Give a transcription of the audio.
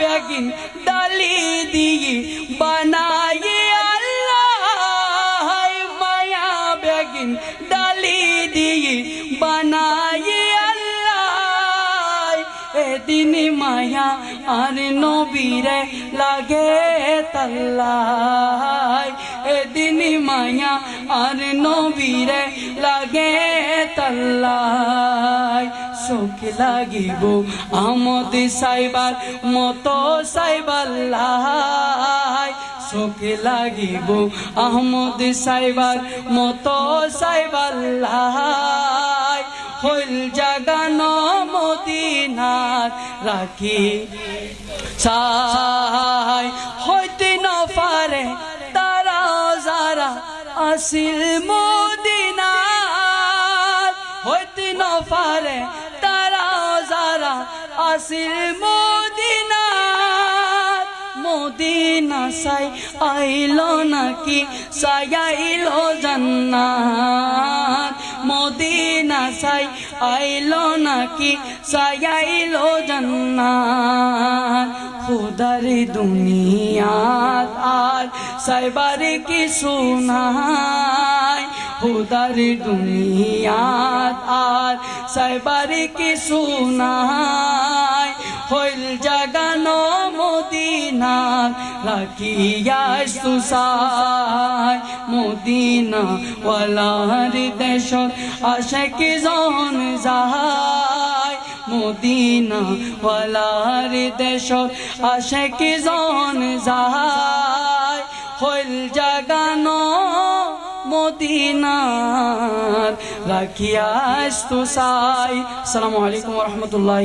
Begin ডালি দিয়ে বানাই আল্লাহ, মায়া বেগিন ডালি দিয়ে বানাই আল্লাহ। এদিন মায়া আর নবীরে লাগে তাল্লাই। এদিন মায়া আর নবীরে লাগে তাল্লাই। শোক লাগিব। আমদ সাইবার মতো সাইবাল্লাই শোকে লাগিব। আহমদ সাইবার মতো সাইবাল্লাই হইল জাগানো মদিনার রাখি। সাই হইতে নফারে তারা যারা আসিল মদিনার। হইতে নফারে তারা যারা আসিল মদিনার। মদিনা সাই আইলো নাকি? সাইলো জান্নাত। মদিনা সাই আইলো নাকি? সাইলো জান্নাত। খুদার দুনিয়াত আর সাইবার কি সুনাই খুদার দুনিয়াত সাইবার কি সুনাই হইল জাগানো মদিনা রাখিয়া সুসাই মদিনা ওয়ালার দেশ আশেক জন যাহাই মদিনা ওয়ালার দেশ আশেক জন যাহাই হইল জাগানো মদিনার রাখিয়া সাই সালামু আলাইকুম রহমতুল্লাহ